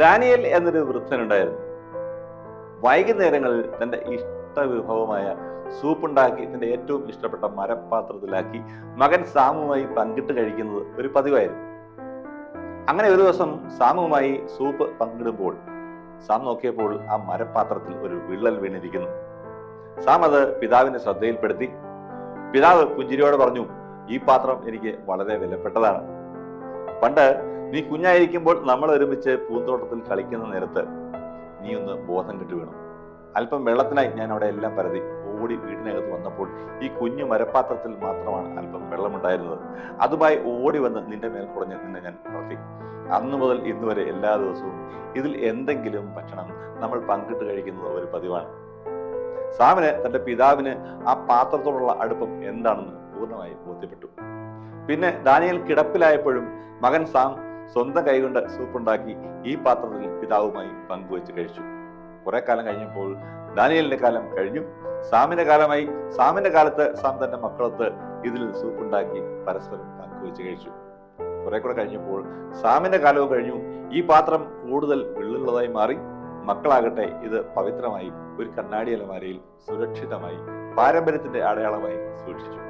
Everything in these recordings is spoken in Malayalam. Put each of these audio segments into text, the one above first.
ഡാനിയൽ എന്നൊരു വൃദ്ധനുണ്ടായിരുന്നു. വൈകുന്നേരങ്ങളിൽ തന്റെ ഇഷ്ടവിഭവമായ സൂപ്പ് ഉണ്ടാക്കി തന്റെ ഏറ്റവും ഇഷ്ടപ്പെട്ട മരപാത്രത്തിലാക്കി മകൻ സാമുമായി പങ്കിട്ട് കഴിക്കുന്നത് ഒരു പതിവായിരുന്നു. അങ്ങനെ ഒരു ദിവസം സാമുമായി സൂപ്പ് പങ്കിടുമ്പോൾ സാം നോക്കിയപ്പോൾ ആ മരപാത്രത്തിൽ ഒരു വിള്ളൽ വീണിരിക്കുന്നു. സാം അത് പിതാവിന്റെ ശ്രദ്ധയിൽപ്പെടുത്തി പിതാവ് പുഞ്ചിരിയോട് പറഞ്ഞു ഈ പാത്രം എനിക്ക് വളരെ വിലപ്പെട്ടതാണ്. പണ്ട് നീ കുഞ്ഞായിരിക്കുമ്പോൾ നമ്മൾ ഒരുമിച്ച് പൂന്തോട്ടത്തിൽ കളിക്കുന്ന നേരത്ത് നീ ഒന്ന് ബോധം കെട്ടു വീണു അല്പം വെള്ളത്തിനായി ഞാൻ അവിടെ എല്ലാം പരതി. ഓടി വീടിനകത്ത് വന്നപ്പോൾ ഈ കുഞ്ഞു മരപ്പാത്രത്തിൽ മാത്രമാണ് അല്പം വെള്ളമുണ്ടായിരുന്നത്. അതുമായി ഓടി വന്ന് നിന്റെ മേൽ കുടഞ്ഞ് നിന്നെ ഞാൻ വളർത്തി. അന്നു മുതൽ ഇന്ന് വരെ എല്ലാ ദിവസവും ഇതിൽ എന്തെങ്കിലും ഭക്ഷണം നമ്മൾ പങ്കിട്ട് കഴിക്കുന്നത് ഒരു പതിവാണ്. സാമിന് തന്റെ പിതാവിന് ആ പാത്രത്തോടുള്ള അടുപ്പം എന്താണെന്ന് പൂർണമായി ബോധ്യപ്പെട്ടു. പിന്നെ ദാനിയൽ കിടപ്പിലായപ്പോഴും മകൻ സാം സ്വന്തം കൈകൊണ്ട് സൂപ്പുണ്ടാക്കി ഈ പാത്രത്തിൽ പിതാവുമായി പങ്കുവെച്ച് കഴിച്ചു. കുറെ കാലം കഴിഞ്ഞപ്പോൾ ദാനിയലിന്റെ കാലം കഴിഞ്ഞു. സാമിന്റെ കാലമായി സാമിന്റെ കാലത്ത് സാം തന്റെ മക്കളത്ത് ഇതിൽ സൂപ്പുണ്ടാക്കി പരസ്പരം പങ്കുവെച്ച് കഴിച്ചു. കുറെ കൂടെ കഴിഞ്ഞപ്പോൾ സാമിന്റെ കാലവും കഴിഞ്ഞു. ഈ പാത്രം കൂടുതൽ വെള്ളുള്ളതായി മാറി. മക്കളാകട്ടെ ഇത് പവിത്രമായി ഒരു കണ്ണാടി അലമാരയിൽ സുരക്ഷിതമായി പാരമ്പര്യത്തിന്റെ അടയാളമായി സൂക്ഷിച്ചു.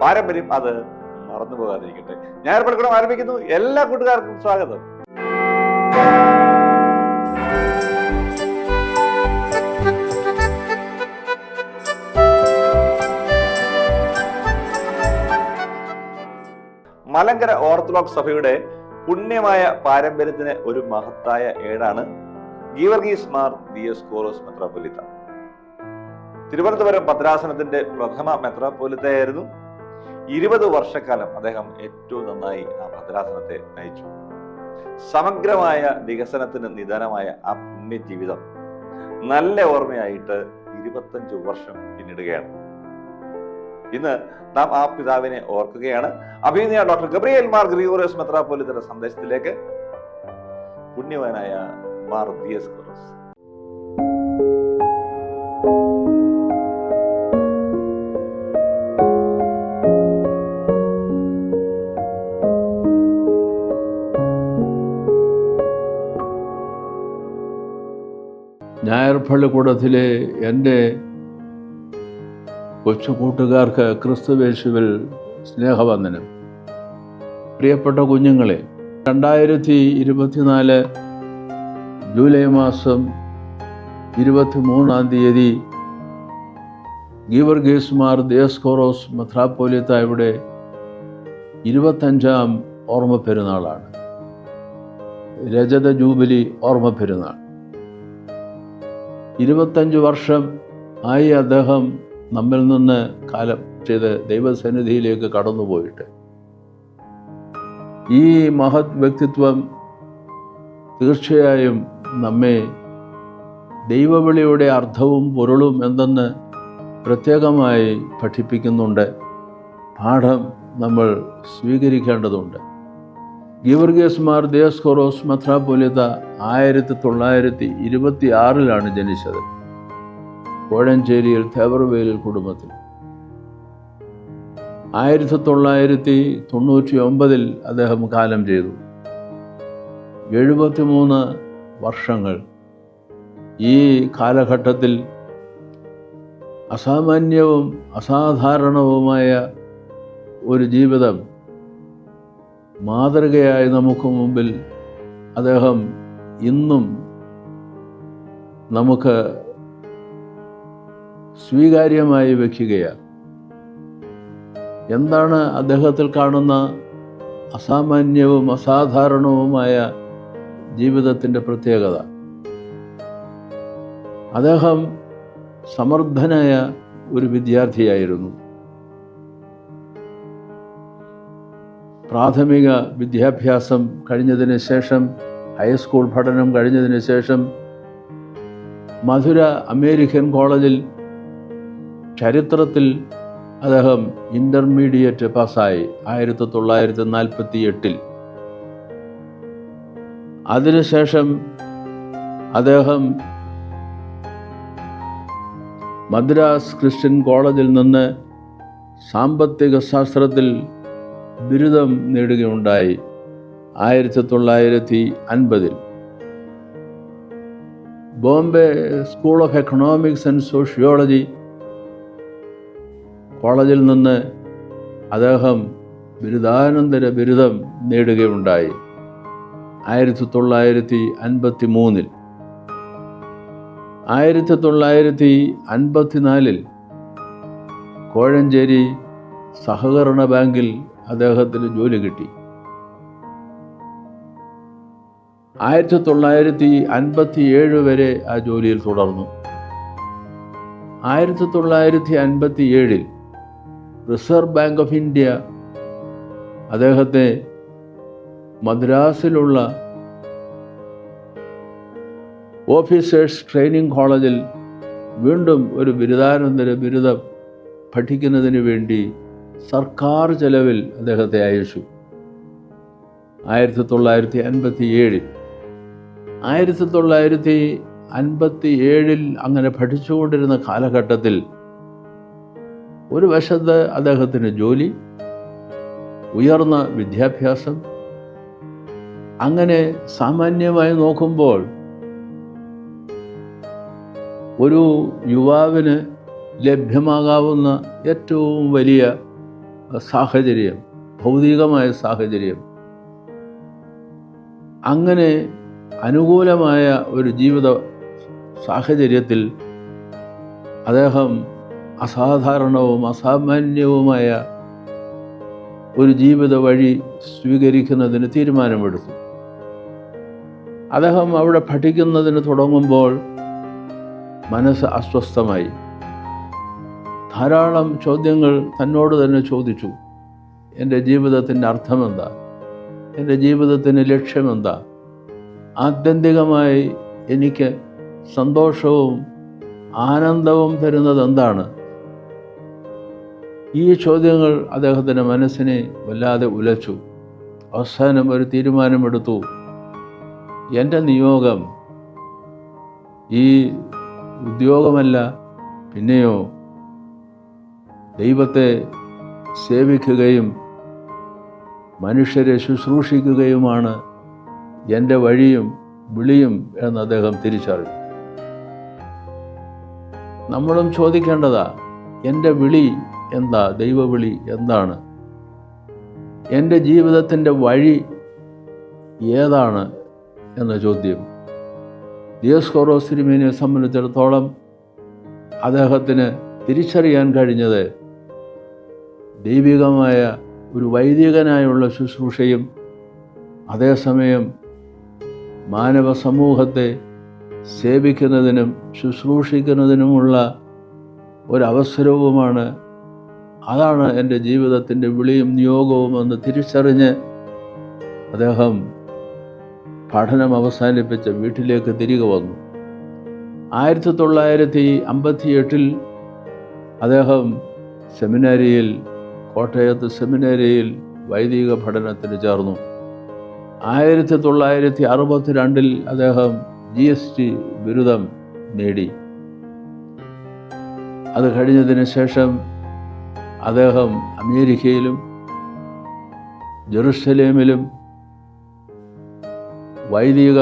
പാരമ്പര്യം അത് മറന്നു പോകാതിരിക്കട്ടെ ഞാൻ പള്ളിക്കൂടം ആരംഭിക്കുന്നു. എല്ലാ കൂട്ടുകാർക്കും സ്വാഗതം. മലങ്കര ഓർത്തഡോക്സ് സഭയുടെ പുണ്യമായ പാരമ്പര്യത്തിന് ഒരു മഹത്തായ ഏടാണ് ഗീവർഗീസ് മാർ ദിയസ്കോറോസ് മെത്രാപൊലിത്ത തിരുവനന്തപുരം ഭദ്രാസനത്തിന്റെ പ്രഥമ മെത്രാപൊലിത്തയായിരുന്നു ഇരുപത് വർഷക്കാലം അദ്ദേഹം ഏറ്റവും നന്നായി ആ ഭദ്രാസനത്തെ നയിച്ചു. സമഗ്രമായ വികസനത്തിന് നിദാനമായ ആ പുണ്യ ജീവിതം നല്ല ഓർമ്മയായിട്ട് ഇരുപത്തഞ്ച് വർഷം പിന്നിടുകയാണ്. ഇന്ന് നാം ആ പിതാവിനെ ഓർക്കുകയാണ്. അഭിനയ ഡോക്ടർ ഗബ്രിയേൽ മാർ ഗ്രിഗോറിയസ് മെത്രാപോലിത്തിന്റെ സന്ദേശത്തിലേക്ക് പുണ്യവാനായ മാർ ദിയസ് കൊറോസ് ഞായർ പള്ളിക്കൂടത്തിലെ എന്റെ കൊച്ചു കൂട്ടുകാർക്ക് ക്രിസ്തുവേശുവിൽ സ്നേഹവന്ദനം. പ്രിയപ്പെട്ട കുഞ്ഞുങ്ങളെ രണ്ടായിരത്തി ഇരുപത്തിനാല് ജൂലൈ മാസം ഇരുപത്തി മൂന്നാം തീയതി ഗീവർഗീസ് ദേസ്കോറോസ് മെത്രാപ്പോലിത്തായുടെ ഇരുപത്തഞ്ചാം ഓർമ്മ പെരുന്നാളാണ് രജത ജൂബിലി ഓർമ്മ പെരുന്നാൾ ഇരുപത്തഞ്ച് വർഷം ആയി അദ്ദേഹം നമ്മിൽ നിന്ന് കാലം ചെയ്ത് ദൈവസന്നിധിയിലേക്ക് കടന്നുപോയിട്ട് ഈ മഹത് വ്യക്തിത്വം തീർച്ചയായും നമ്മെ ദൈവവിളിയുടെ അർത്ഥവും പൊരുളും എന്തെന്ന് പ്രത്യേകമായി പഠിപ്പിക്കുന്നുണ്ട്. പാഠം നമ്മൾ സ്വീകരിക്കേണ്ടതുണ്ട്. ഗീവർഗീസ് മാർ ദേസ് ദേസ്കോറോസ് മെത്രാപൊലിത ആയിരത്തി തൊള്ളായിരത്തി ഇരുപത്തി ആറിലാണ് ജനിച്ചത്. കോഴഞ്ചേരിയിൽ തേവർവേലിൽ കുടുംബത്തിൽ. ആയിരത്തി തൊള്ളായിരത്തി തൊണ്ണൂറ്റി ഒമ്പതിൽ അദ്ദേഹം കാലം ചെയ്തു. എഴുപത്തിമൂന്ന് വർഷങ്ങൾ. ഈ കാലഘട്ടത്തിൽ അസാമാന്യവും അസാധാരണവുമായ ഒരു ജീവിതം മാതൃകയായി നമുക്ക് മുമ്പിൽ അദ്ദേഹം ഇന്നും നമുക്ക് സ്വീകാര്യമായി വയ്ക്കുകയാണ് എന്താണ് അദ്ദേഹത്തിൽ കാണുന്ന അസാമാന്യവും അസാധാരണവുമായ ജീവിതത്തിന്റെ പ്രത്യേകത? അദ്ദേഹം സമർത്ഥനായ ഒരു വിദ്യാർത്ഥിയായിരുന്നു. പ്രാഥമിക വിദ്യാഭ്യാസം കഴിഞ്ഞതിന് ശേഷം ഹൈസ്കൂൾ പഠനം കഴിഞ്ഞതിന് ശേഷം മധുര അമേരിക്കൻ കോളേജിൽ ചരിത്രത്തിൽ അദ്ദേഹം ഇന്റർമീഡിയറ്റ് പാസ്സായി ആയിരത്തി തൊള്ളായിരത്തി നാൽപ്പത്തി എട്ടിൽ അതിനുശേഷം അദ്ദേഹം മദ്രാസ് ക്രിസ്ത്യൻ കോളേജിൽ നിന്ന് സാമ്പത്തിക ശാസ്ത്രത്തിൽ ബിരുദം നേടുകയുണ്ടായി ആയിരത്തി തൊള്ളായിരത്തി അൻപതിൽ Bombay school of economics and sociology കോളേജിൽ നിന്ന് അദ്ദേഹം ബിരുദാനന്തര ബിരുദം നേടുകയുണ്ടായി. ആയിരത്തി തൊള്ളായിരത്തി അൻപത്തി മൂന്നിൽ ആയിരത്തി തൊള്ളായിരത്തി അൻപത്തിനാലിൽ കോഴഞ്ചേരി സഹകരണ ബാങ്കിൽ അദ്ദേഹത്തിന് ജോലി കിട്ടി. ആയിരത്തി തൊള്ളായിരത്തി അൻപത്തി ഏഴ് വരെ ആ ജോലിയിൽ തുടർന്നു. ആയിരത്തി തൊള്ളായിരത്തി അൻപത്തി ഏഴിൽ റിസർവ് ബാങ്ക് ഓഫ് ഇന്ത്യ അദ്ദേഹത്തെ മദ്രാസിലുള്ള ഓഫീസേഴ്സ് ട്രെയിനിങ് കോളേജിൽ വീണ്ടും ഒരു ബിരുദാനന്തര ബിരുദം പഠിക്കുന്നതിന് വേണ്ടി സർക്കാർ ചെലവിൽ അദ്ദേഹത്തെ അയച്ചു. ആയിരത്തി തൊള്ളായിരത്തി അൻപത്തി ഏഴിൽ ആയിരത്തി തൊള്ളായിരത്തി അൻപത്തി ഏഴിൽ അങ്ങനെ പഠിച്ചുകൊണ്ടിരുന്ന കാലഘട്ടത്തിൽ ഒരു വശത്ത് അദ്ദേഹത്തിന് ജോലി ഉയർന്ന വിദ്യാഭ്യാസം. അങ്ങനെ സാമാന്യമായി നോക്കുമ്പോൾ ഒരു യുവാവിന് ലഭ്യമാകാവുന്ന ഏറ്റവും വലിയ സാഹചര്യം ഭൗതികമായ സാഹചര്യം അങ്ങനെ അനുകൂലമായ ഒരു ജീവിത സാഹചര്യത്തിൽ അദ്ദേഹം അസാധാരണവും അസാമാന്യവുമായ ഒരു ജീവിത വഴി സ്വീകരിക്കുന്നതിന് തീരുമാനമെടുത്തു. അദ്ദേഹം അവിടെ പഠിക്കുന്നതിന് തുടങ്ങുമ്പോൾ മനസ്സ് അസ്വസ്ഥമായി. ധാരാളം ചോദ്യങ്ങൾ തന്നോട് തന്നെ ചോദിച്ചു. എന്റെ ജീവിതത്തിന്റെ അർത്ഥമെന്താ? എന്റെ ജീവിതത്തിന്റെ ലക്ഷ്യമെന്താ? ആത്യന്തികമായി എനിക്ക് സന്തോഷവും ആനന്ദവും തരുന്നത് എന്താണ് ഈ ചോദ്യങ്ങൾ അദ്ദേഹത്തിന്റെ മനസ്സിനെ വല്ലാതെ ഉലച്ചു. അവസാനം ഒരു തീരുമാനമെടുത്തു. എന്റെ നിയോഗം ഈ ഉദ്യോഗമല്ല. പിന്നെയോ ദൈവത്തെ സേവിക്കുകയും മനുഷ്യരെ ശുശ്രൂഷിക്കുകയുമാണ് എന്റെ വഴിയും വിളിയും എന്ന് അദ്ദേഹം തിരിച്ചറിഞ്ഞു. നമ്മളും ചോദിക്കേണ്ടതാ. എന്റെ വിളി എന്താ ദൈവവിളി എന്താണ്? എന്റെ ജീവിതത്തിന്റെ വഴി ഏതാണ് എന്ന ചോദ്യം. ദിയസ്കോറോ സിനിമേനെ സംബന്ധിച്ചിടത്തോളം അദ്ദേഹത്തിന് തിരിച്ചറിയാൻ കഴിഞ്ഞത് ദൈവികമായ ഒരു വൈദികനായുള്ള ശുശ്രൂഷയും അതേസമയം മാനവ സമൂഹത്തെ സേവിക്കുന്നതിനും ശുശ്രൂഷിക്കുന്നതിനുമുള്ള ഒരവസരവുമാണ് അതാണ് എന്റെ ജീവിതത്തിന്റെ വിളിയും നിയോഗവും എന്ന് തിരിച്ചറിഞ്ഞ് അദ്ദേഹം പഠനം അവസാനിപ്പിച്ച് വീട്ടിലേക്ക് തിരികെ വന്നു. ആയിരത്തി തൊള്ളായിരത്തി അമ്പത്തി എട്ടിൽ അദ്ദേഹം സെമിനാരിയിൽ കോട്ടയത്ത് സെമിനാരിയിൽ വൈദിക പഠനത്തിന് ചേർന്നു. ആയിരത്തി തൊള്ളായിരത്തി അറുപത്തി രണ്ടിൽ അദ്ദേഹം ജി എസ് ടി ബിരുദം നേടി. അത് കഴിഞ്ഞതിന് ശേഷം അദ്ദേഹം അമേരിക്കയിലും ജെറുസലേമിലും വൈദിക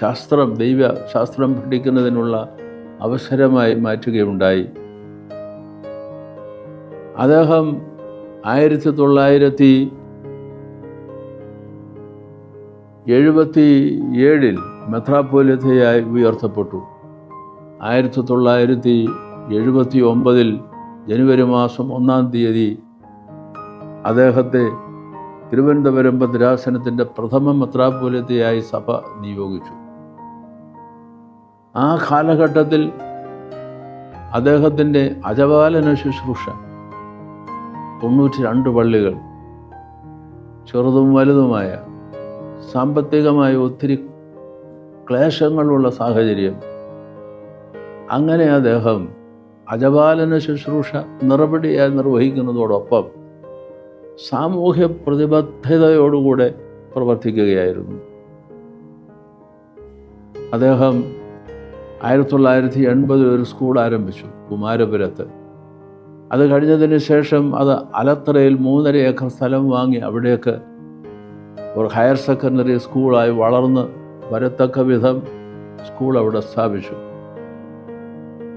ശാസ്ത്രം ദൈവ ശാസ്ത്രം പഠിക്കുന്നതിനുള്ള അവസരമായി മാറ്റുകയുണ്ടായി. അദ്ദേഹം ആയിരത്തി തൊള്ളായിരത്തി എഴുപത്തി ഏഴിൽ മെത്രാപ്പോലിത്തയായി ഉയർത്തപ്പെട്ടു. ആയിരത്തി തൊള്ളായിരത്തി എഴുപത്തി ഒമ്പതിൽ ജനുവരി മാസം ഒന്നാം തീയതി അദ്ദേഹത്തെ തിരുവനന്തപുരം ഭദ്രാസനത്തിന്റെ പ്രഥമ മത്രാപൂലത്തെയായി സഭ നിയോഗിച്ചു. ആ കാലഘട്ടത്തിൽ അദ്ദേഹത്തിന്റെ അജപാലന ശുശ്രൂഷ തൊണ്ണൂറ്റി രണ്ട് പള്ളികൾ ചെറുതും വലുതുമായ സാമ്പത്തികമായ ഒത്തിരി ക്ലേശങ്ങളുള്ള സാഹചര്യം. അങ്ങനെ അദ്ദേഹം അജപാലന ശുശ്രൂഷ നിറപടിയായി നിർവഹിക്കുന്നതോടൊപ്പം സാമൂഹ്യ പ്രതിബദ്ധതയോടുകൂടെ പ്രവർത്തിക്കുകയായിരുന്നു. അദ്ദേഹം ആയിരത്തി തൊള്ളായിരത്തി എൺപതിൽ ഒരു സ്കൂൾ ആരംഭിച്ചു കുമാരപുരത്ത്. അത് കഴിഞ്ഞതിന് ശേഷം അത് അലത്തറയിൽ മൂന്നര ഏക്കർ സ്ഥലം വാങ്ങി അവിടേക്ക് ഒരു ഹയർ സെക്കൻഡറി സ്കൂളായി വളർന്ന് വരത്തക്ക വിധം സ്കൂൾ അവിടെ സ്ഥാപിച്ചു.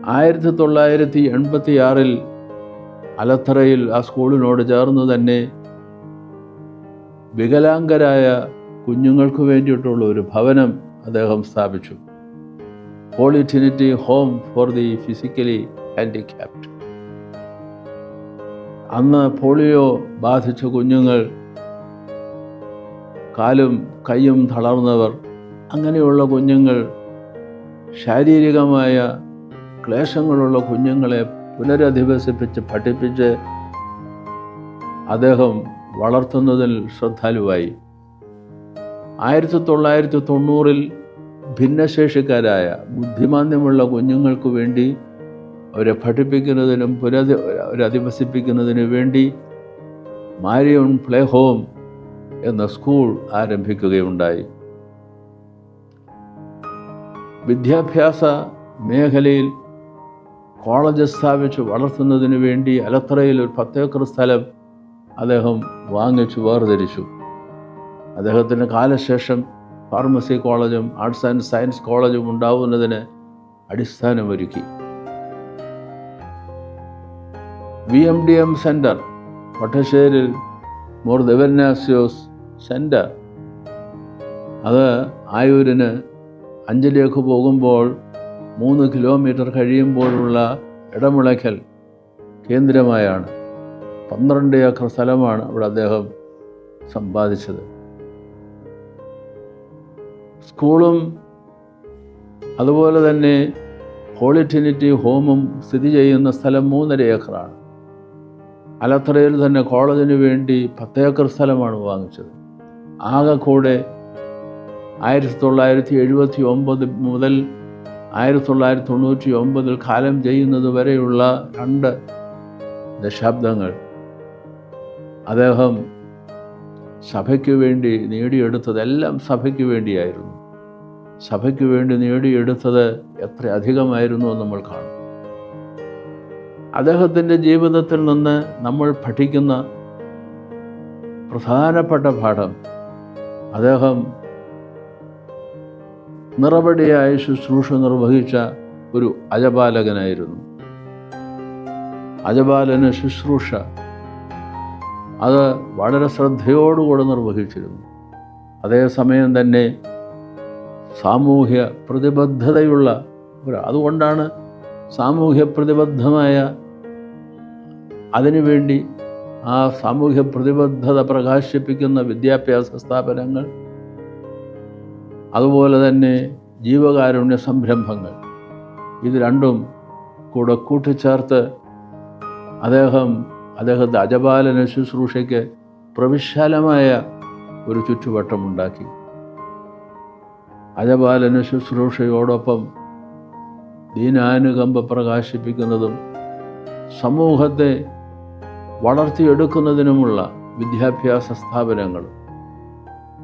ആയിരത്തി തൊള്ളായിരത്തി എൺപത്തി ആറിൽ അലത്തറയിൽ ആ സ്കൂളിനോട് ചേർന്ന് തന്നെ വികലാംഗരായ കുഞ്ഞുങ്ങൾക്ക് വേണ്ടിയിട്ടുള്ള ഒരു ഭവനം അദ്ദേഹം സ്ഥാപിച്ചു. Holy Trinity home for the physically handicapped അന്ന് പോളിയോ ബാധിച്ച കുഞ്ഞുങ്ങൾ കാലും കൈയും തളർന്നവർ അങ്ങനെയുള്ള കുഞ്ഞുങ്ങൾ ശാരീരികമായ ക്ലേശങ്ങളുള്ള കുഞ്ഞുങ്ങളെ പുനരധിവസിപ്പിച്ച് പഠിപ്പിച്ച് അദ്ദേഹം വളർത്തുന്നതിൽ ശ്രദ്ധാലുവായി. ആയിരത്തി തൊള്ളായിരത്തി തൊണ്ണൂറിൽ ഭിന്നശേഷിക്കാരായ ബുദ്ധിമാന്ദ്യമുള്ള കുഞ്ഞുങ്ങൾക്ക് വേണ്ടി അവരെ പഠിപ്പിക്കുന്നതിനും പുനരധി അവരധിവസിപ്പിക്കുന്നതിനു വേണ്ടി മാരിയോൺ പ്ലേ ഹോം എന്ന സ്കൂൾ ആരംഭിക്കുകയുണ്ടായി. വിദ്യാഭ്യാസ മേഖലയിൽ കോളേജ് സ്ഥാപിച്ച് വളർത്തുന്നതിന് വേണ്ടി അലത്തറയിൽ ഒരു പത്തേക്കർ സ്ഥലം അദ്ദേഹം വാങ്ങിച്ചു വേർതിരിച്ചു. അദ്ദേഹത്തിന്റെ കാലശേഷം ഫാർമസി കോളേജും ആർട്സ് ആൻഡ് സയൻസ് കോളേജും ഉണ്ടാവുന്നതിന് അടിസ്ഥാനമൊരുക്കി. V M D M centre Vattasseril Mor Dionysius centre അത് ആയൂരിന് അഞ്ചലിയൊക്കെ പോകുമ്പോൾ മൂന്ന് കിലോമീറ്റർ കഴിയുമ്പോഴുള്ള ഇടമുളയ്ക്കൽ കേന്ദ്രമായാണ്. പന്ത്രണ്ട് ഏക്കർ സ്ഥലമാണ് അവിടെ അദ്ദേഹം സമ്പാദിച്ചത്. സ്കൂളും അതുപോലെ തന്നെ ഹോളിറ്റിനിറ്റി ഹോമും സ്ഥിതി ചെയ്യുന്ന സ്ഥലം മൂന്നര ഏക്കറാണ്. അലത്തറയിൽ തന്നെ കോളേജിന് വേണ്ടി പത്തേക്കർ സ്ഥലമാണ് വാങ്ങിച്ചത്. ആകെ കൂടെ ആയിരത്തി തൊള്ളായിരത്തി എഴുപത്തി ഒമ്പത് മുതൽ ആയിരത്തി തൊള്ളായിരത്തി തൊണ്ണൂറ്റി ഒമ്പതിൽ കാലം ചെയ്യുന്നത് വരെയുള്ള രണ്ട് ദശാബ്ദങ്ങൾ അദ്ദേഹം സഭയ്ക്ക് വേണ്ടി നേടിയെടുത്തതെല്ലാം സഭയ്ക്ക് വേണ്ടിയായിരുന്നു. സഭയ്ക്ക് വേണ്ടി നേടിയെടുത്തത് എത്ര അധികമായിരുന്നു നമ്മൾ കാണും. അദ്ദേഹത്തിന്റെ ജീവിതത്തിൽ നിന്ന് നമ്മൾ പഠിക്കുന്ന പ്രധാനപ്പെട്ട പാഠം അദ്ദേഹം നിറപടിയായ ശുശ്രൂഷ നിർവഹിച്ച ഒരു അജപാലകനായിരുന്നു. അജപാലന ശുശ്രൂഷ. അത് വളരെ ശ്രദ്ധയോടുകൂടെ നിർവഹിച്ചിരുന്നു. അതേസമയം തന്നെ സാമൂഹ്യ പ്രതിബദ്ധതയുള്ള ഒരു അതുകൊണ്ടാണ് സാമൂഹ്യ പ്രതിബദ്ധമായ അതിനുവേണ്ടി ആ സാമൂഹ്യ പ്രതിബദ്ധത പ്രകാശിപ്പിക്കുന്ന വിദ്യാഭ്യാസ സ്ഥാപനങ്ങൾ അതുപോലെ തന്നെ ജീവകാരുണ്യ സംരംഭങ്ങൾ. ഇത് രണ്ടും കൂടെ കൂട്ടിച്ചേർത്ത് അദ്ദേഹം അദ്ദേഹത്തെ അജപാലന ശുശ്രൂഷയ്ക്ക് പ്രവിശാലമായ ഒരു ചുറ്റുവട്ടമുണ്ടാക്കി അജപാലന ശുശ്രൂഷയോടൊപ്പം ദീനാനുകമ്പ പ്രകാശിപ്പിക്കുന്നതും സമൂഹത്തെ വളർത്തിയെടുക്കുന്നതിനുമുള്ള വിദ്യാഭ്യാസ സ്ഥാപനങ്ങളും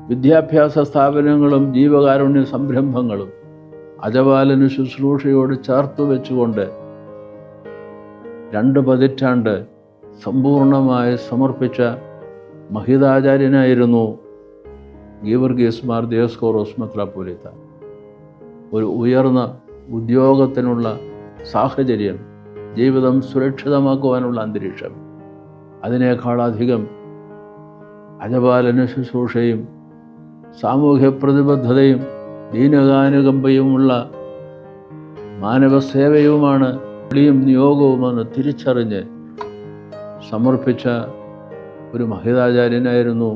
വിദ്യാഭ്യാസ സ്ഥാപനങ്ങളും ജീവകാരുണ്യ സംരംഭങ്ങളും അജപാലന ശുശ്രൂഷയോട് ചേർത്ത് വെച്ചുകൊണ്ട് രണ്ട് പതിറ്റാണ്ട് സമ്പൂർണമായി സമർപ്പിച്ച മഹിതാചാര്യനായിരുന്നു ഗീവർഗീസ് മാർ ഉസ്മത്ര പുലിത്ത ഒരു ഉയർന്ന ഉദ്യോഗത്തിനുള്ള സാഹചര്യം ജീവിതം സുരക്ഷിതമാക്കുവാനുള്ള അന്തരീക്ഷം. അതിനേക്കാളധികം അജപാലന ശുശ്രൂഷയും സാമൂഹ്യ പ്രതിബദ്ധതയും ദീനകാനുകമ്പയുമുള്ള മാനവസേവയുമാണ് വിളിയും നിയോഗവുമെന്ന് തിരിച്ചറിഞ്ഞ് സമർപ്പിച്ച ഒരു മഹിതാചാര്യനായിരുന്നു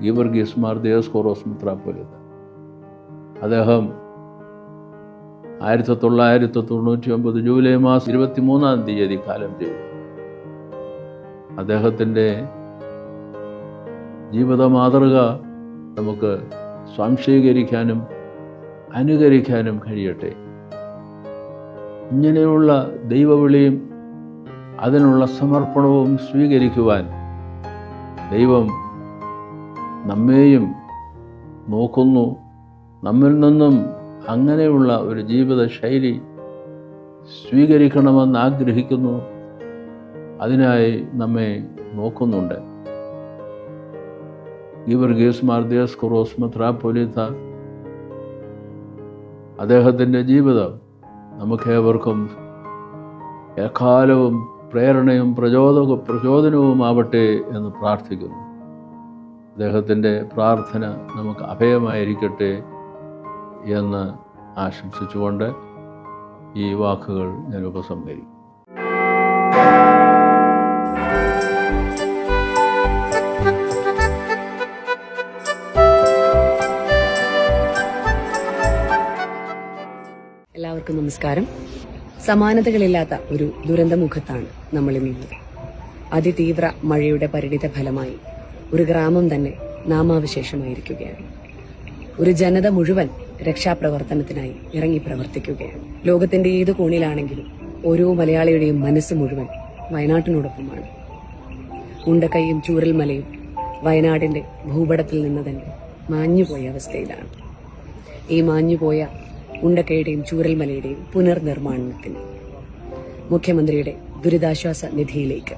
ഗീവർഗീസ് മാർ ദേവസ്കോറോസ് മിത്രാപ്പൊലിത്ത അദ്ദേഹം ആയിരത്തി തൊള്ളായിരത്തി തൊണ്ണൂറ്റി ഒമ്പത് ജൂലൈ മാസം ഇരുപത്തി മൂന്നാം തീയതി കാലം ചെയ്തു അദ്ദേഹത്തിന്റെ ജീവിത മാതൃക നമുക്ക് സ്വാംശീകരിക്കാനും അനുകരിക്കാനും കഴിയട്ടെ. ഇങ്ങനെയുള്ള ദൈവവിളിയും അതിനുള്ള സമർപ്പണവും സ്വീകരിക്കുവാൻ ദൈവം നമ്മെയും നോക്കുന്നു. നമ്മിൽ നിന്നും അങ്ങനെയുള്ള ഒരു ജീവിത ശൈലി സ്വീകരിക്കണമെന്ന് ആഗ്രഹിക്കുന്നു. അതിനായി നമ്മെ നോക്കുന്നുണ്ട്. ഗീവർഗീസ് മാർദിയസ് കൊറോസ് മെത്രാപ്പൊലിത്ത അദ്ദേഹത്തിന്റെ ജീവിതം നമുക്കേവർക്കും എക്കാലവും പ്രേരണയും പ്രചോദക പ്രചോദനവുമാവട്ടെ എന്ന് പ്രാർത്ഥിക്കുന്നു. അദ്ദേഹത്തിന്റെ പ്രാർത്ഥന നമുക്ക് അഭയമായിരിക്കട്ടെ എന്ന് ആശംസിച്ചുകൊണ്ട് ഈ വാക്കുകൾ ഞാൻ ഉപസംഹരിക്കും എല്ലാവർക്കും നമസ്കാരം. സമാനതകളില്ലാത്ത ഒരു ദുരന്തമുഖത്താണ് നമ്മൾ ഇന്നുള്ളത് അതിതീവ്ര മഴയുടെ പരിണിത ഫലമായി ഒരു ഗ്രാമം തന്നെ നാമാവശേഷമായിരിക്കുകയാണ്. ഒരു ജനത മുഴുവൻ രക്ഷാപ്രവർത്തനത്തിനായി ഇറങ്ങി പ്രവർത്തിക്കുകയാണ്. ലോകത്തിന്റെ ഏത് കോണിലാണെങ്കിലും ഓരോ മലയാളിയുടെയും മനസ്സ് മുഴുവൻ വയനാട്ടിനോടൊപ്പമാണ്. ഉണ്ടക്കൈയും ചൂരൽമലയും വയനാടിന്റെ ഭൂപടത്തിൽ നിന്ന് തന്നെ മാഞ്ഞുപോയ അവസ്ഥയിലാണ്. ഈ മാഞ്ഞുപോയ ഉണ്ടക്കയുടെയും ചൂരൽമലയുടെയും പുനർനിർമ്മാണത്തിന് മുഖ്യമന്ത്രിയുടെ ദുരിതാശ്വാസ നിധിയിലേക്ക്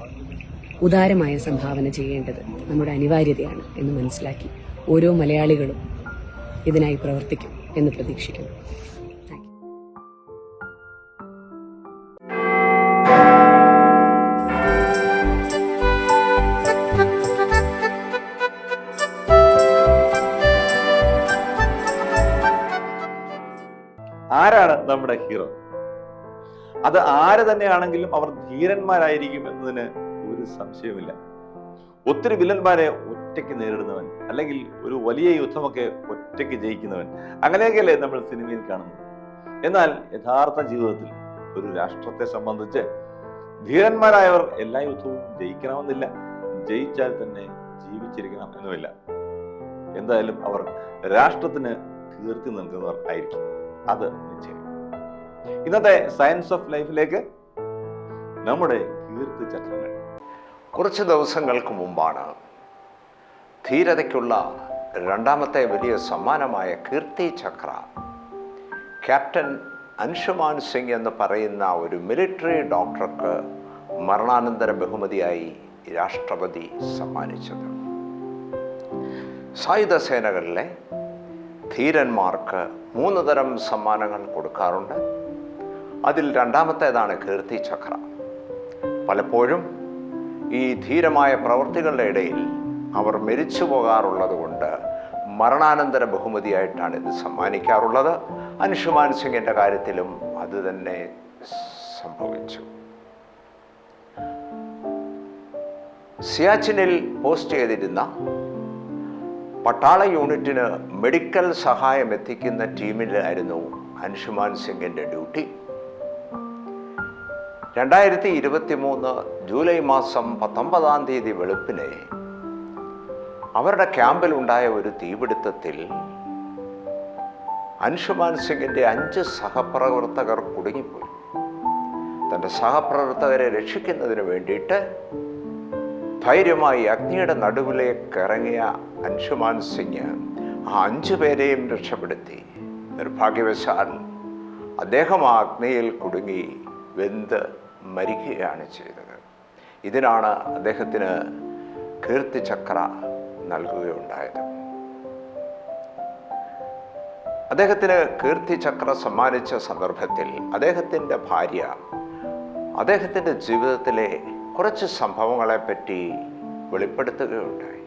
ഉദാരമായ സംഭാവന ചെയ്യേണ്ടത് നമ്മുടെ അനിവാര്യതയാണ് എന്ന് മനസ്സിലാക്കി ഓരോ മലയാളികളും ഇതിനായി പ്രവർത്തിക്കും എന്ന് പ്രതീക്ഷിക്കുന്നു. ആരാണ് നമ്മുടെ ഹീറോ? അത് ആര് തന്നെയാണെങ്കിലും അവർ ധീരന്മാരായിരിക്കും എന്നതിന് ഒരു സംശയമില്ല ഒത്തിരി വില്ലന്മാരെ ഒറ്റയ്ക്ക് നേരിടുന്നവൻ അല്ലെങ്കിൽ ഒരു വലിയ യുദ്ധമൊക്കെ ഒറ്റയ്ക്ക് ജയിക്കുന്നവൻ അങ്ങനെയൊക്കെയല്ലേ നമ്മൾ സിനിമയിൽ കാണുന്നത്. എന്നാൽ യഥാർത്ഥ ജീവിതത്തിൽ ഒരു രാഷ്ട്രത്തെ സംബന്ധിച്ച് ധീരന്മാരായവർ എല്ലാ യുദ്ധവും ജയിക്കണമെന്നില്ല. ജയിച്ചാൽ തന്നെ ജീവിച്ചിരിക്കണം എന്നുമില്ല. എന്തായാലും അവർ രാഷ്ട്രത്തിന് കീർത്തി നൽകുന്നവർ ആയിരിക്കും. അത് നിശ്ചയം. ഇന്നത്തെ സയൻസ് ഓഫ് ലൈഫിലേക്ക് നമ്മുടെ കീർത്തി ചക്രങ്ങൾ. കുറച്ച് ദിവസങ്ങൾക്ക് മുമ്പാണ് ധീരതയ്ക്കുള്ള രണ്ടാമത്തെ വലിയ സമ്മാനമായ കീർത്തി ചക്ര ക്യാപ്റ്റൻ അൻഷുമാൻ സിംഗ് എന്ന് പറയുന്ന ഒരു മിലിറ്ററി ഡോക്ടർക്ക് മരണാനന്തര ബഹുമതിയായി രാഷ്ട്രപതി സമ്മാനിച്ചത്. സായുധ സേനകളിലെ ധീരന്മാർക്ക് മൂന്ന് തരം സമ്മാനങ്ങൾ കൊടുക്കാറുണ്ട്. അതിൽ രണ്ടാമത്തേതാണ് കീർത്തി ചക്ര. പലപ്പോഴും ഈ ധീരമായ പ്രവൃത്തികളുടെ ഇടയിൽ അവർ മരിച്ചു പോകാറുള്ളത് കൊണ്ട് മരണാനന്തര ബഹുമതിയായിട്ടാണ് ഇത് സമ്മാനിക്കാറുള്ളത്. അനുഷുമാൻ സിംഗിന്റെ കാര്യത്തിലും അത് തന്നെ സംഭവിച്ചു. സിയാച്ചിനിൽ പോസ്റ്റ് ചെയ്തിരുന്ന പട്ടാള യൂണിറ്റിന് മെഡിക്കൽ സഹായം എത്തിക്കുന്ന ടീമിലായിരുന്നു അൻഷുമാൻ സിംഗിന്റെ ഡ്യൂട്ടി. രണ്ടായിരത്തി ഇരുപത്തി മൂന്ന് ജൂലൈ മാസം പത്തൊമ്പതാം തീയതി വെളുപ്പിനെ അവരുടെ ക്യാമ്പിൽ ഉണ്ടായ ഒരു തീപിടുത്തത്തിൽ അൻഷുമാൻ സിംഗിന്റെ അഞ്ച് സഹപ്രവർത്തകർ കുടുങ്ങിപ്പോയി. തന്റെ സഹപ്രവർത്തകരെ രക്ഷിക്കുന്നതിന് വേണ്ടിയിട്ട് ധൈര്യമായി അഗ്നിയുടെ നടുവിലേക്ക് ഇറങ്ങിയ അൻഷുമാൻ സിംഗ് ആ അഞ്ചു പേരെയും രക്ഷപ്പെടുത്തി. നിർഭാഗ്യവശാൽ അദ്ദേഹം ആ അഗ്നിയിൽ കുടുങ്ങി വെന്ത് മരിക്കുകയാണ് ചെയ്തത്. ഇതിനാണ് അദ്ദേഹത്തിന് കീർത്തിചക്ര നൽകുകയുണ്ടായത്. അദ്ദേഹത്തിന് കീർത്തിചക്ര സമ്മാനിച്ച സന്ദർഭത്തിൽ അദ്ദേഹത്തിന്റെ ഭാര്യ അദ്ദേഹത്തിന്റെ ജീവിതത്തിലെ കുറച്ച് സംഭവങ്ങളെപ്പറ്റി വെളിപ്പെടുത്തുകയുണ്ടായി.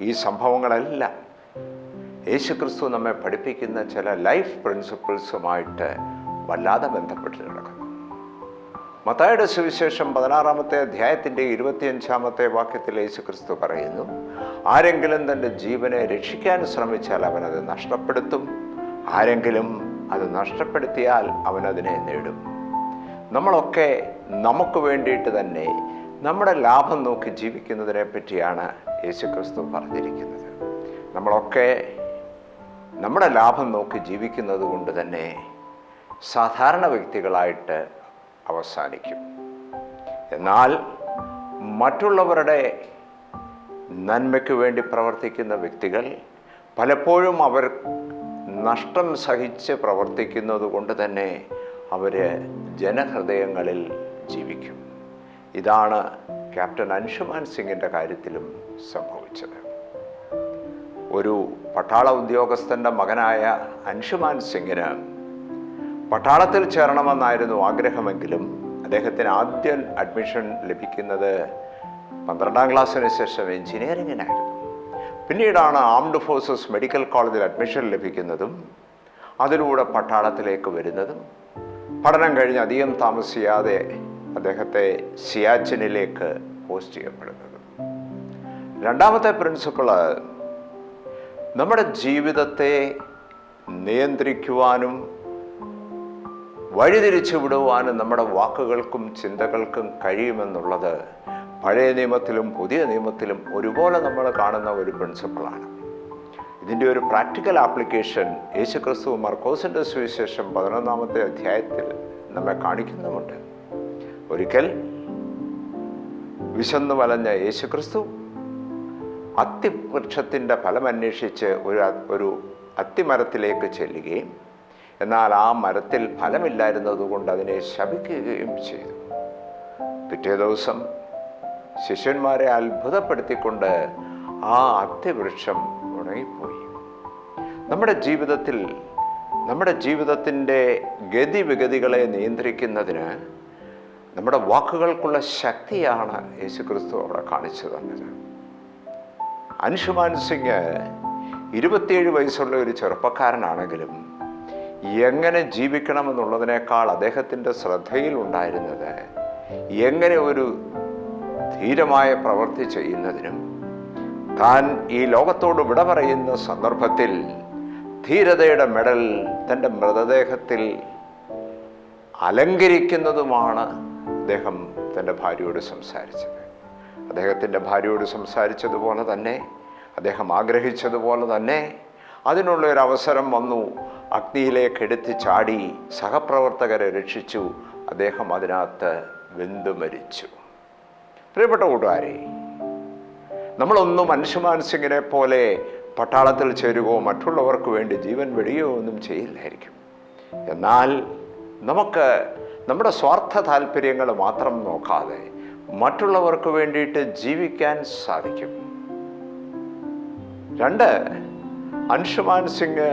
ഈ സംഭവങ്ങളെല്ലാം യേശുക്രിസ്തു നമ്മെ പഠിപ്പിക്കുന്ന ചില ലൈഫ് പ്രിൻസിപ്പിൾസുമായിട്ട് വല്ലാതെ ബന്ധപ്പെട്ട് കിടക്കുന്നു. മത്തായുടെ സുവിശേഷം പതിനാറാമത്തെ അധ്യായത്തിന്റെ ഇരുപത്തിയഞ്ചാമത്തെ വാക്യത്തിൽ യേശുക്രിസ്തു പറയുന്നു ആരെങ്കിലും തന്റെ ജീവനെ രക്ഷിക്കാൻ ശ്രമിച്ചാൽ അവനത് നഷ്ടപ്പെടുത്തും. ആരെങ്കിലും അത് നഷ്ടപ്പെടുത്തിയാൽ അവനതിനെ നേടും. നമ്മളൊക്കെ നമുക്ക് വേണ്ടിയിട്ട് തന്നെ നമ്മുടെ ലാഭം നോക്കി ജീവിക്കുന്നതിനെ പറ്റിയാണ് യേശുക്രിസ്തു പറഞ്ഞിരിക്കുന്നത്. നമ്മളൊക്കെ നമ്മുടെ ലാഭം നോക്കി ജീവിക്കുന്നത് കൊണ്ട് തന്നെ സാധാരണ വ്യക്തികളായിട്ട് അവസാനിക്കും. എന്നാൽ മറ്റുള്ളവരുടെ നന്മയ്ക്ക് വേണ്ടി പ്രവർത്തിക്കുന്ന വ്യക്തികൾ പലപ്പോഴും അവർ നഷ്ടം സഹിച്ച് പ്രവർത്തിക്കുന്നത് കൊണ്ട് തന്നെ അവർ ജനഹൃദയങ്ങളിൽ ജീവിക്കും. ഇതാണ് ക്യാപ്റ്റൻ അൻഷുമാൻ സിംഗിന്റെ കാര്യത്തിലും സംഭവിച്ചത്. ഒരു പട്ടാള ഉദ്യോഗസ്ഥന്റെ മകനായ അൻഷുമാൻ സിംഗിന് പട്ടാളത്തിൽ ചേരണമെന്നായിരുന്നു ആഗ്രഹമെങ്കിലും അദ്ദേഹത്തിന് ആദ്യം അഡ്മിഷൻ ലഭിക്കുന്നത് പന്ത്രണ്ടാം ക്ലാസ്സിന് ശേഷം എഞ്ചിനീയറിങ്ങിനായിരുന്നു പിന്നീടാണ് ആംഡ് ഫോഴ്സസ് മെഡിക്കൽ കോളേജിൽ അഡ്മിഷൻ ലഭിക്കുന്നതും അതിലൂടെ പട്ടാളത്തിലേക്ക് വരുന്നതും പഠനം കഴിഞ്ഞ് അധികം താമസിയാതെ അദ്ദേഹത്തെ സിയാച്ചിനിലേക്ക് പോസ്റ്റ് ചെയ്യപ്പെടുന്നത്. രണ്ടാമത്തെ പ്രിൻസിപ്പിൾ നമ്മുടെ ജീവിതത്തെ നിയന്ത്രിക്കുവാനും വഴിതിരിച്ചു വിടുവാനും നമ്മുടെ വാക്കുകൾക്കും ചിന്തകൾക്കും കഴിയുമെന്നുള്ളത് പഴയ നിയമത്തിലും പുതിയ നിയമത്തിലും ഒരുപോലെ നമ്മൾ കാണുന്ന ഒരു പ്രിൻസിപ്പിളാണ്. ഇതിന്റെ ഒരു പ്രാക്ടിക്കൽ ആപ്ലിക്കേഷൻ യേശുക്രിസ്തു മർക്കോസിന്റെ സുവിശേഷം പതിനൊന്നാമത്തെ അധ്യായത്തിൽ നമ്മെ കാണിക്കുന്നുമുണ്ട് ഒരിക്കൽ വിശന്നു വലഞ്ഞ യേശുക്രിസ്തു അത്തിവൃക്ഷത്തിന്റെ ഫലം അന്വേഷിച്ച് ഒരു ഒരു അത്തിമരത്തിലേക്ക് ചെല്ലുകയും എന്നാൽ ആ മരത്തിൽ ഫലമില്ലായിരുന്നതുകൊണ്ട് അതിനെ ശപിക്കുകയും ചെയ്തു. പിറ്റേ ദിവസം ശിഷ്യന്മാരെ അത്ഭുതപ്പെടുത്തിക്കൊണ്ട് ആ അത്തിവൃക്ഷം ഉണങ്ങിപ്പോയി നമ്മുടെ ജീവിതത്തിൽ നമ്മുടെ ജീവിതത്തിന്റെ ഗതിവിഗതികളെ നിയന്ത്രിക്കുന്നതിന് നമ്മുടെ വാക്കുകൾക്കുള്ള ശക്തിയാണ് യേശുക്രിസ്തു അവിടെ കാണിച്ചു തന്നത്. അൻഷുമാൻ സിംഗ് ഇരുപത്തിയേഴ് വയസ്സുള്ള ഒരു ചെറുപ്പക്കാരനാണെങ്കിലും എങ്ങനെ ജീവിക്കണമെന്നുള്ളതിനേക്കാൾ അദ്ദേഹത്തിന്റെ ശ്രദ്ധയിൽ ഉണ്ടായിരുന്നത് എങ്ങനെ ഒരു ധീരമായ പ്രവൃത്തി ചെയ്യുന്നതിനും താൻ ഈ ലോകത്തോട് വിട പറയുന്ന സന്ദർഭത്തിൽ ധീരതയുടെ മെഡൽ തന്റെ മൃതദേഹത്തിൽ അലങ്കരിക്കുന്നതുമാണ് അദ്ദേഹം തന്റെ ഭാര്യയോട് സംസാരിച്ചത്. അദ്ദേഹത്തിന്റെ ഭാര്യയോട് സംസാരിച്ചതുപോലെ തന്നെ അദ്ദേഹം ആഗ്രഹിച്ചതുപോലെ തന്നെ അതിനുള്ള ഒരു അവസരം വന്നു. അഗ്നിയിലേക്ക് എടുത്ത് ചാടി സഹപ്രവർത്തകരെ രക്ഷിച്ചു. അദ്ദേഹം അതിനകത്ത് വെന്തു മരിച്ചു. പ്രിയപ്പെട്ട കൂട്ടുകാരെ നമ്മളൊന്നും സിംഗിനെ പോലെ പട്ടാളത്തിൽ ചേരുകയോ മറ്റുള്ളവർക്ക് വേണ്ടി ജീവൻ വെടിയോ ഒന്നും ചെയ്യില്ലായിരിക്കും. എന്നാൽ നമുക്ക് നമ്മുടെ സ്വാർത്ഥ താല്പര്യങ്ങൾ മാത്രം നോക്കാതെ മറ്റുള്ളവർക്ക് വേണ്ടിയിട്ട് ജീവിക്കാൻ സാധിക്കും. രണ്ട് അൻഷുമാൻ സിംഗ്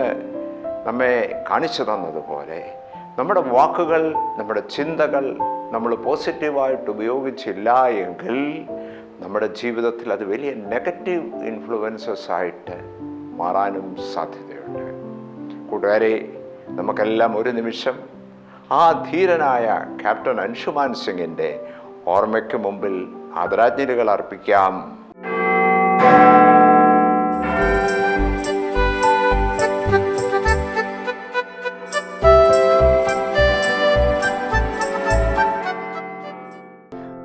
നമ്മെ കാണിച്ചു തന്നതുപോലെ നമ്മുടെ വാക്കുകൾ നമ്മുടെ ചിന്തകൾ നമ്മൾ പോസിറ്റീവായിട്ട് ഉപയോഗിച്ചില്ല എങ്കിൽ നമ്മുടെ ജീവിതത്തിൽ അത് വലിയ നെഗറ്റീവ് ഇൻഫ്ലുവൻസസ് ആയിട്ട് മാറാനും സാധ്യതയുണ്ട്. കൂട്ടുകാരെ നമുക്കെല്ലാം ഒരു നിമിഷം ആ ധീരനായ ക്യാപ്റ്റൻ അൻഷുമാൻ സിംഗിന്റെ ഓർമ്മയ്ക്ക് മുമ്പിൽ ആദരാജ്ഞലികൾ അർപ്പിക്കാം.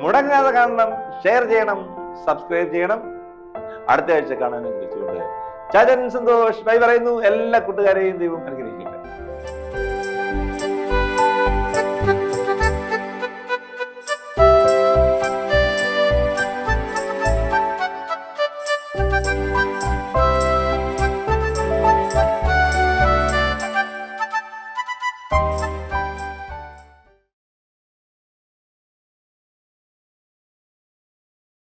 മുടങ്ങാതെ കാണണം ഷെയർ ചെയ്യണം സബ്സ്ക്രൈബ് ചെയ്യണം. അടുത്ത ആഴ്ച കാണാൻ വിളിച്ചുകൊണ്ട് ചാചൻ സന്തോഷ്. ബൈ പറയുന്നു. എല്ലാ കൂട്ടുകാരെയും ദൈവം അനുഗ്രഹിക്കട്ടെ.